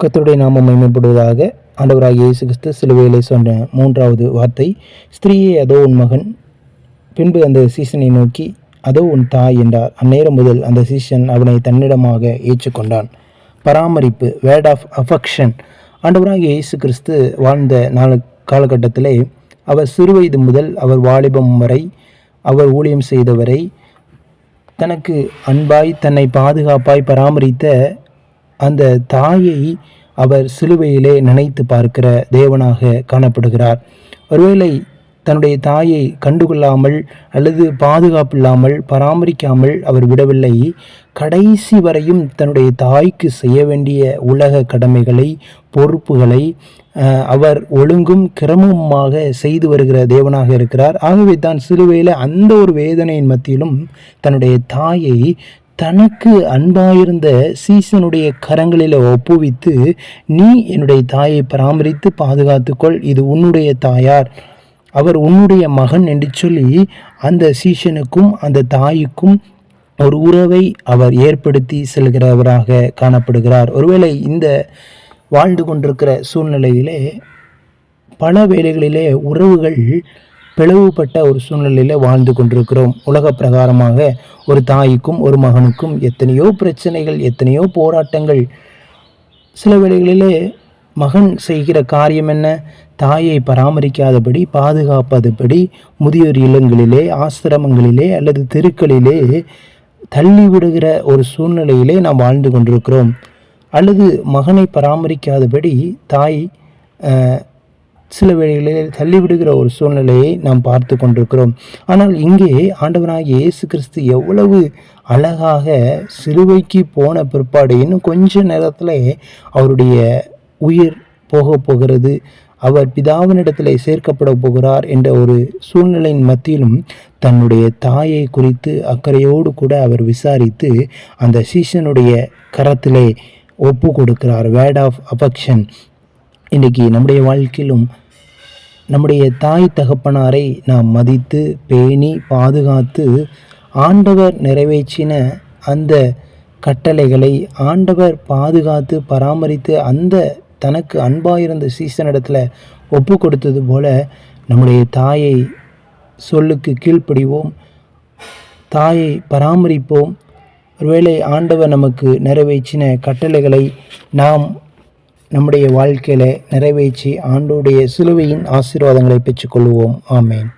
கத்தருடைய நாமம் மேம்படுவதாக ஆண்டவராக இயேசு கிறிஸ்து சிலுவையிலே சொன்ன மூன்றாவது வார்த்தை ஸ்திரீயே அதோ உன் மகன். பின்பு அந்த சீசனை நோக்கி அதோ உன் தாய் என்றார். அந்நேரம் முதல் அந்த சீசன் அவனை தன்னிடமாக ஏற்றுக்கொண்டான். பராமரிப்பு வேர்ட் ஆஃப் அஃபெக்ஷன் ஆண்டவராக இயேசு கிறிஸ்து வாழ்ந்த நாள் காலகட்டத்திலே அவர் சிறுவயது முதல் அவர் வாலிபம் வரை அவர் ஊழியம் செய்தவரை தனக்கு அன்பாய் தன்னை பாதுகாப்பாய் பராமரித்த அந்த தாயை அவர் சிலுவையிலே நினைத்து பார்க்கிற தேவனாக காணப்படுகிறார். ஒருவேளை தன்னுடைய தாயை கண்டுகொள்ளாமல் அல்லது பாதுகாப்பில்லாமல் பராமரிக்காமல் அவர் விடவில்லை கடைசி வரையும் தன்னுடைய தாய்க்கு செய்ய வேண்டிய உலக கடமைகளை பொறுப்புகளை அவர் ஒழுங்கும் கிரமமாக செய்து வருகிற தேவனாக இருக்கிறார். ஆகவே தான் சிலுவையில் அந்த ஒரு வேதனையின் மத்தியிலும் தன்னுடைய தாயை தனக்கு அன்பாயிருந்த சீசனுடைய கரங்களில் ஒப்புவித்து நீ என்னுடைய தாயை பராமரித்து பாதுகாத்துக்கொள் இது உன்னுடைய தாயார். அவர் உன்னுடைய மகன் என்று சொல்லி அந்த சீசனுக்கும் அந்த தாய்க்கும் ஒரு உறவை அவர் ஏற்படுத்தி செல்கிறவராக காணப்படுகிறார். ஒருவேளை இந்த வாழ்ந்து கொண்டிருக்கிற சூழ்நிலையிலே பல வேளைகளிலே உறவுகள் பிளவுபட்ட ஒரு சூழ்நிலையில் வாழ்ந்து கொண்டிருக்கிறோம். உலக பிரகாரமாக ஒரு தாய்க்கும் ஒரு மகனுக்கும் எத்தனையோ பிரச்சனைகள் எத்தனையோ போராட்டங்கள். சில வேளைகளிலே மகன் செய்கிற காரியம் என்ன? தாயை பராமரிக்காதபடி பாதுகாப்பதுபடி முதியோர் இல்லங்களிலே ஆசிரமங்களிலே அல்லது தெருக்களிலே தள்ளிவிடுகிற ஒரு சூழ்நிலையிலே நாம் வாழ்ந்து கொண்டிருக்கிறோம். அல்லது மகனை பராமரிக்காதபடி தாய் சில வேளைகளில் தள்ளிவிடுகிற ஒரு சூழ்நிலையை நாம் பார்த்து கொண்டிருக்கிறோம். ஆனால் இங்கே ஆண்டவனாக இயேசு கிறிஸ்து எவ்வளவு அழகாக சிலுவைக்கு போன பிற்பாடு இன்னும் கொஞ்ச நேரத்தில் அவருடைய உயிர் போக போகிறது. அவர் பிதாவினிடத்தில் சேர்க்கப்பட போகிறார் என்ற ஒரு சூழ்நிலையின் மத்தியிலும் தன்னுடைய தாயை குறித்து அக்கறையோடு கூட அவர் விசாரித்து அந்த சீசனுடைய கரத்திலே ஒப்பு கொடுக்கிறார். வேர்ட் ஆஃப் அஃபெக்ஷன் இன்றைக்கி நம்முடைய வாழ்க்கையிலும் நம்முடைய தாய் தகப்பனாரை நாம் மதித்து பேணி பாதுகாத்து ஆண்டவர் நிறைவேற்றின அந்த கட்டளைகளை ஆண்டவர் பாதுகாத்து பராமரித்து அந்த தனக்கு அன்பாயிருந்த சீசனிடத்தில் ஒப்பு கொடுத்தது போல நம்முடைய தாயை சொல்லுக்கு கீழ்ப்படிவோம் தாயை பராமரிப்போம். ஒருவேளை ஆண்டவர் நமக்கு நிறைவேற்றின கட்டளைகளை நாம் நம்முடைய வாழ்க்கையில நிறைவேற்றி ஆண்டோடைய சிலுவையின் ஆசீர்வாதங்களை பெற்றுக்கொள்வோம். ஆமேன்.